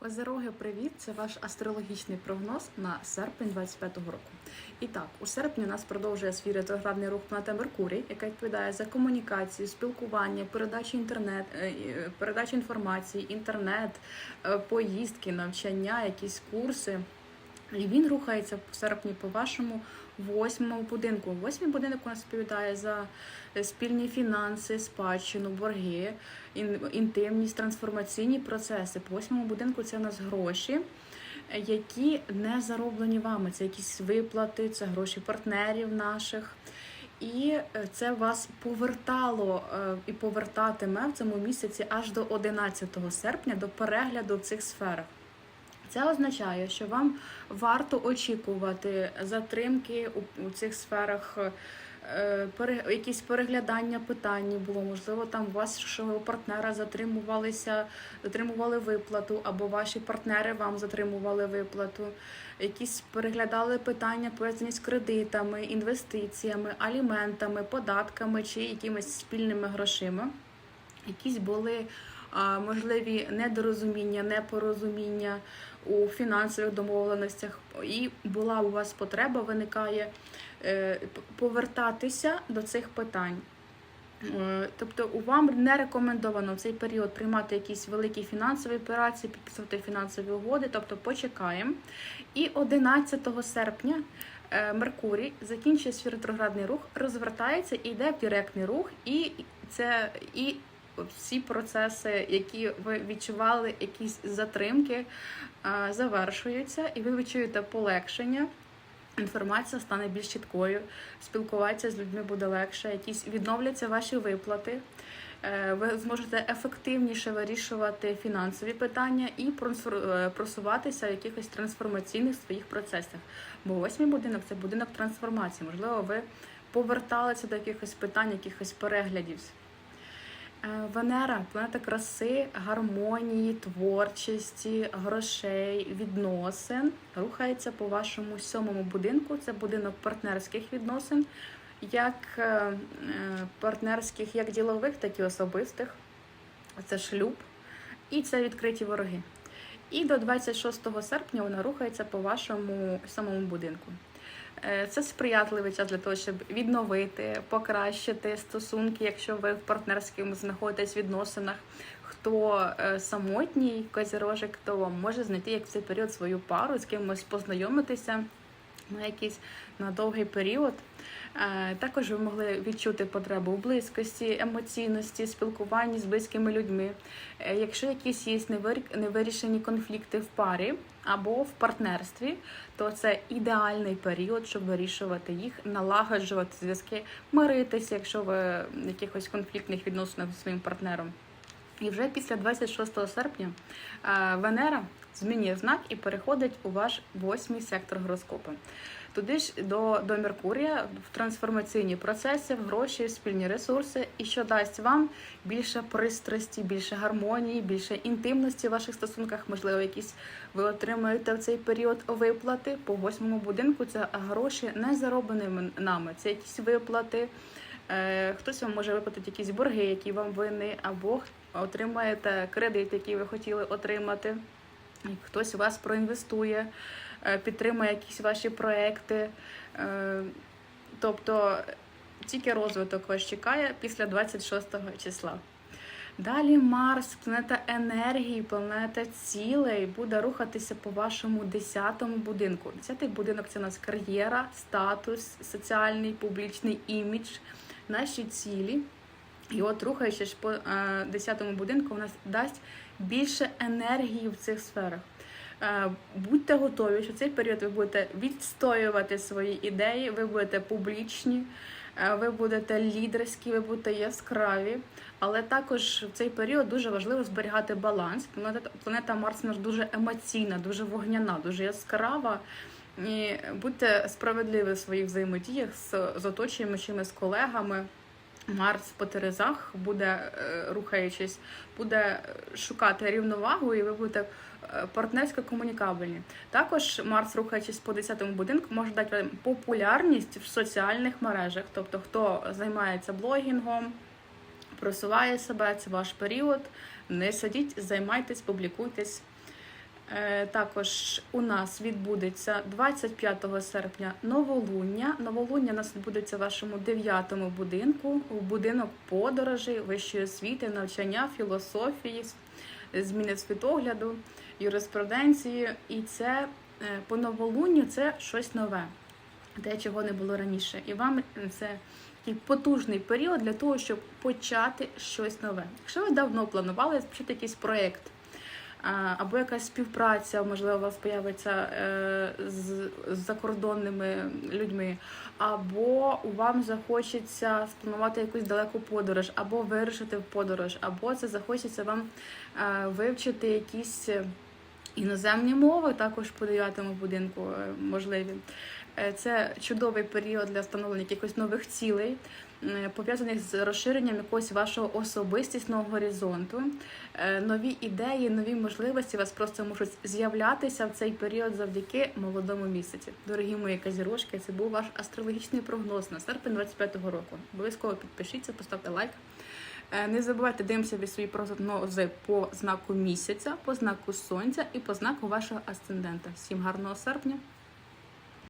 Козероги, привіт! Це ваш астрологічний прогноз на серпень 25-го року. І так, у серпні у нас продовжує свій ретроградний рух планета Меркурій, яка відповідає за комунікацію, спілкування, передачу інтернет, е, е, передачу інформації, інтернет, е, поїздки, навчання, якісь курси. І він рухається в серпні по вашому восьмому будинку. Восьмий будинок у нас відповідає за е, спільні фінанси, спадщину, борги, ін- інтимність, трансформаційні процеси. По восьмому будинку це у нас гроші, які не зароблені вами. Це якісь виплати, це гроші партнерів наших. І е, це вас повертало е, і повертатиме в цьому місяці аж до 11 серпня до перегляду в цих сферах. Це означає, що вам варто очікувати затримки у, цих сферах, е, якісь переглядання питань було. Можливо, там у вашого партнера затримувалися, затримували виплату, або ваші партнери вам затримували виплату. Якісь переглядали питання пов'язані з кредитами, інвестиціями, аліментами, податками чи якимись спільними грошима. Якісь були можливі недорозуміння, непорозуміння у фінансових домовленостях, і була у вас потреба, виникає е, повертатися до цих питань. Е, Тобто вам не рекомендовано в цей період приймати якісь великі фінансові операції, підписувати фінансові угоди, тобто почекаємо. І 11 серпня е, Меркурій закінчує свій ретроградний рух, розвертається і йде в директний рух, і це і всі процеси, які ви відчували, якісь затримки, е, завершуються, і ви відчуєте полегшення. Інформація стане більш чіткою, спілкуватися з людьми буде легше, якісь відновляться ваші виплати. е, Ви зможете ефективніше вирішувати фінансові питання і е, просуватися в якихось трансформаційних своїх процесах. Бо восьмий будинок це будинок трансформації. Можливо, ви поверталися до якихось питань, якихось переглядів. Е, Венера планета краси, гармонії, творчості, грошей, відносин. Рухається по вашому сьомому будинку. Це будинок партнерських відносин, як е, партнерських, як ділових, так і особистих. Це шлюб. І це відкриті вороги. І до 26 серпня вона рухається по вашому сьомому будинку. Е, Це сприятливий час для того, щоб відновити, покращити стосунки, якщо ви в партнерському знаходитесь в відносинах. Хто е, самотній козірожик, то може знайти як в цей період свою пару, з кимось познайомитися на якийсь на довгий період. Е, Також ви могли відчути потребу в близькості, емоційності, спілкуванні з близькими людьми. Е, Якщо якісь є невирішені конфлікти в парі або в партнерстві, то це ідеальний період, щоб вирішувати їх, налагоджувати зв'язки, миритися, якщо ви в якихось конфліктних відносинах зі своїм партнером. І вже після 26 серпня е, Венера змінює знак і переходить у ваш восьмий сектор гороскопу. Туди ж до, до Меркурія в трансформаційні процеси, в гроші, спільні ресурси, і що дасть вам більше пристрасті, більше гармонії, більше інтимності в ваших стосунках. Можливо, якісь ви отримаєте в цей період виплати по восьмому будинку. Це гроші не зароблені нами. Це якісь виплати. Е, Хтось вам може виплатити якісь борги, які вам винні, або отримаєте кредит, який ви хотіли отримати. Хтось вас проінвестує, е, підтримує якісь ваші проекти. Е, Тобто тільки розвиток вас чекає після 26 числа. Далі Марс, планета енергії, планета цілей, буде рухатися по вашому 10-му будинку. 10-й будинок це у нас кар'єра, статус, соціальний, публічний імідж, наші цілі. І от рухаючись по е, 10-му будинку, у нас дасть більше енергії в цих сферах. Е, Будьте готові, що цей період ви будете відстоювати свої ідеї, ви будете публічні, е, ви будете лідерські, ви будете яскраві. Але також в цей період дуже важливо зберігати баланс. Планета, Марс у нас дуже емоційна, дуже вогняна, дуже яскрава. І будьте справедливі в своїх взаємодіях з, з оточуючими, з колегами. Марс по Терезах буде, е, рухаючись, буде шукати рівновагу, і ви будете е, партнерсько комунікабельні. Також Марс, рухаючись по 10-му будинку, може дати вам популярність в соціальних мережах. Тобто, хто займається блогінгом, просуває себе, це ваш період. Не сидіть, займайтесь, публікуйтесь. Е, Також у нас відбудеться 25 серпня новолуння. Новолуння у нас відбудеться в вашому дев'ятому будинку, у будинок подорожей, вищої освіти, навчання, філософії, зміни світогляду, юриспруденції. І це е, по новолунню це щось нове, те, чого не було раніше. І вам це такий потужний період для того, щоб почати щось нове. Якщо ви давно планували почати якийсь проєкт, або якась співпраця, можливо, у вас появиться е, з, закордонними людьми, або вам захочеться спланувати якусь далеку подорож, або вирушити в подорож, або це захочеться вам е, вивчити якісь е, іноземні мови, також по будинку можливі. Е, Це чудовий період для встановлення якихось нових цілей, е, пов'язаних з розширенням якогось вашого особистісного горизонту. Е, Нові ідеї, нові можливості у вас просто можуть з'являтися в цей період завдяки молодому місяці. Дорогі мої казірожки, це був ваш астрологічний прогноз на серпень 25-го року. Обов'язково підпишіться, поставте лайк. Не забувайте дивимося від свої прогнози по знаку місяця, по знаку сонця і по знаку вашого асцендента. Всім гарного серпня!